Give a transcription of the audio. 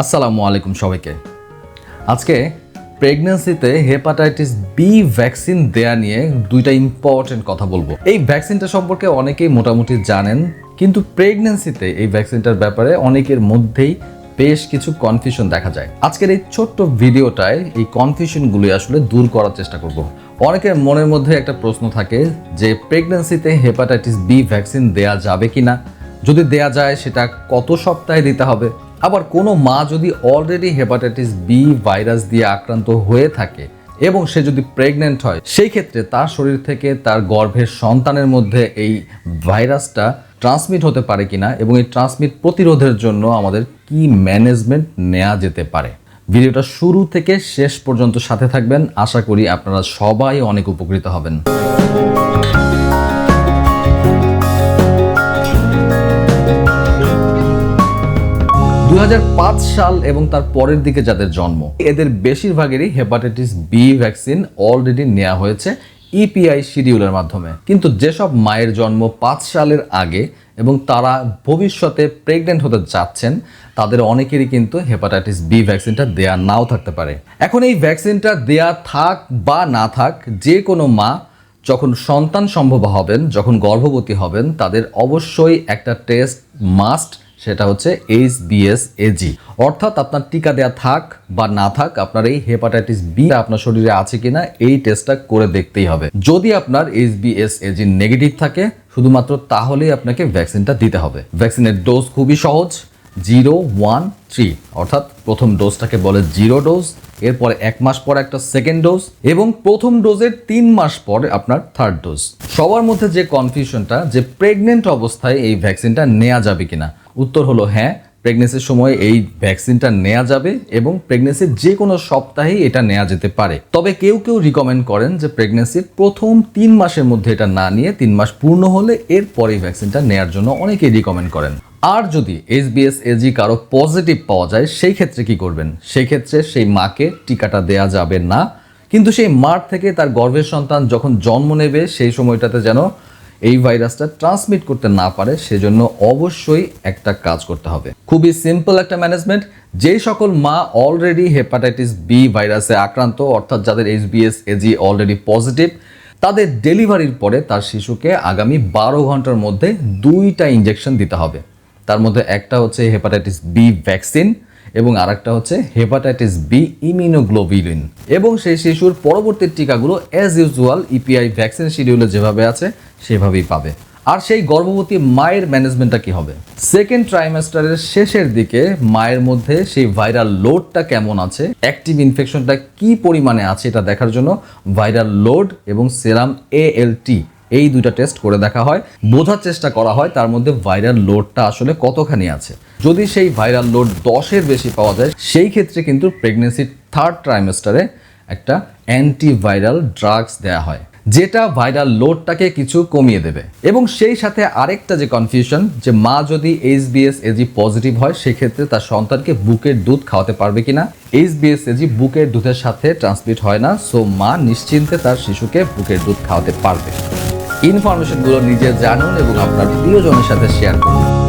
আসসালামু আলাইকুম সবাইকে। আজকে প্রেগন্যান্সিতে হেপাটাইটিস বি ভ্যাকসিন দেয়া নিয়ে দুইটা ইম্পর্টেন্ট কথা বলব। এই ভ্যাকসিনটা সম্পর্কে অনেকেই মোটামুটি জানেন, কিন্তু প্রেগন্যান্সিতে এই ভ্যাকসিনটার ব্যাপারে অনেকের মধ্যেই বেশ কিছু কনফিউশন দেখা যায়। আজকের এই ছোট্ট ভিডিওটায় এই কনফিউশনগুলি আসলে দূর করার চেষ্টা করব। অনেকের মনের মধ্যে একটা প্রশ্ন থাকে যে প্রেগন্যান্সিতে হেপাটাইটিস বি ভ্যাকসিন দেয়া যাবে কিনা? যদি দেয়া যায়, সেটা কত সপ্তাহে দিতে হবে? আবার কোনো মা যদি অলরেডি হেপাটাইটিস বি ভাইরাস দিয়ে আক্রান্ত হয়ে থাকে এবং সে যদি প্রেগনেন্ট হয়, সেই ক্ষেত্রে তার শরীর থেকে তার গর্ভের সন্তানের মধ্যে এই ভাইরাসটা ট্রান্সমিট হতে পারে কিনা এবং এই ট্রান্সমিট প্রতিরোধের জন্য আমাদের কি ম্যানেজমেন্ট নেওয়া যেতে পারে। ভিডিওটা শুরু থেকে শেষ পর্যন্ত সাথে থাকবেন। আশা করি আপনারা সবাই অনেক উপকৃত হবেন। সাল এবং তার পরের দিকে যাদের জন্ম, এদের বেশিরভাগেরই হেপাটাইটিস বি ভ্যাকসিন অলরেডি নেওয়া হয়েছে ইপিআই শিডিউলের মাধ্যমে। কিন্তু যেসব মায়ের জন্ম পাঁচ সালের আগে এবং তারা ভবিষ্যতে প্রেগনেন্ট হতে যাচ্ছেন, তাদের অনেকেরই কিন্তু হেপাটাইটিস বি ভ্যাকসিনটা দেয়া নাও থাকতে পারে। এখন এই ভ্যাকসিনটা দেয়া থাক বা না থাক, যে কোনো মা যখন সন্তান সম্ভব হবেন, যখন গর্ভবতী হবেন, তাদের অবশ্যই একটা টেস্ট মাস্ট সেটা হচ্ছে এইচ বিএস এজি অর্থাৎ আপনার টিকা দেয়া থাক বা না থাক, আপনার এই হেপাটাইটিস বি আপনার শরীরে আছে কিনা, এই টেস্টটা করে দেখতেই হবে। যদি আপনার এইচ বিএস এজি নেগেটিভ থাকে, শুধুমাত্র তাহলেই আপনাকে ভ্যাকসিনটা দিতে হবে। ভ্যাকসিনের ডোজ খুবই সহজ জিরো ওয়ান থ্রি অর্থাৎ প্রথম ডোজটাকে বলে জিরো ডোজ এরপরে এক মাস পর একটা সেকেন্ড ডোজ এবং প্রথম ডোজের তিন মাস পরে আপনার থার্ড ডোজ সবার মধ্যে যে কনফিউশনটা যে প্রেগনেন্ট অবস্থায় এই ভ্যাকসিনটা নেওয়া যাবে কিনা উত্তর হলো হ্যাঁ প্রেগনেন্সির সময় এই ভ্যাকসিনটা নেওয়া যাবে এবং প্রেগনেন্সির যে কোনো সপ্তাহেই এটা নেওয়া যেতে পারে। তবে কেউ কেউ রিকমেন্ড করেন যে প্রেগনেন্সির প্রথম তিন মাসের মধ্যে এটা না নিয়ে তিন মাস পূর্ণ হলে এরপরে এই ভ্যাকসিনটা নেওয়ার জন্য অনেকেই রিকমেন্ড করেন। আর যদি এইচবিএস এজি কারও পজিটিভ পাওয়া যায়, সেই ক্ষেত্রে কি করবেন? সেই ক্ষেত্রে সেই মাকে টিকাটা দেয়া যাবে না। কিন্তু সেই মার থেকে তার গর্ভের সন্তান যখন জন্ম নেবে, সেই সময়টাতে যেন এই ভাইরাসটা ট্রান্সমিট করতে না পারে, সেজন্য অবশ্যই একটা কাজ করতে হবে। খুবই সিম্পল একটা ম্যানেজমেন্ট যেই সকল মা অলরেডি হেপাটাইটিস বি ভাইরাসে আক্রান্ত, অর্থাৎ যাদের H HBS AG already positive তাদের ডেলিভারির পরে তার শিশুকে আগামী বারো ঘণ্টার মধ্যে দুইটা ইঞ্জেকশন দিতে হবে। তার মধ্যে একটা হচ্ছে হেপাটাইটিস বি ভ্যাকসিন এবং আরেকটা হচ্ছে হেপাটাইটিস বি ইমিউনোগ্লোবিলিন এবং সেই শিশুর পরবর্তী টিকাগুলো অ্যাজ ইউজুয়াল ইপিআই ভ্যাকসিন শিডিউলে যেভাবে আছে, সেভাবেই পাবে। আর সেই গর্ভবতী মায়ের ম্যানেজমেন্টটা কি হবে? সেকেন্ড ট্রাইমেস্টারের শেষের দিকে মায়ের মধ্যে সেই ভাইরাল লোডটা কেমন আছে অ্যাক্টিভ ইনফেকশনটা কি পরিমাণে আছে, এটা দেখার জন্য ভাইরাল লোড এবং সেরাম এএলটি এই দুইটা টেস্ট করে দেখা হয়। বোঝার চেষ্টা করা হয়, তার মধ্যে ভাইরাল লোডটা আসলে কতখানি আছে। যদি সেই ভাইরাল লোড দশের বেশি পাওয়া যায়, সেই ক্ষেত্রে কিন্তু প্রেগনেন্সির থার্ড ট্রাইমেস্টারে একটা অ্যান্টিভাইরাল ড্রাগস দেওয়া হয়, যেটা ভাইরাল লোডটাকে কিছু কমিয়ে দেবে। এবং সেই সাথে আরেকটা যে কনফিউশন যে মা যদি এইচ বিএস এজি পজিটিভ হয়, সেক্ষেত্রে তার সন্তানকে বুকের দুধ খাওয়াতে পারবে কিনা। এইচ বিএস এজি বুকের দুধের সাথে ট্রান্সমিট হয় না সো মা নিশ্চিন্তে তার শিশুকে বুকের দুধ খাওয়াতে পারবে। ইনফরমেশনগুলো নিজে জানুন এবং আপনার প্রিয়জনের সাথে শেয়ার করুন।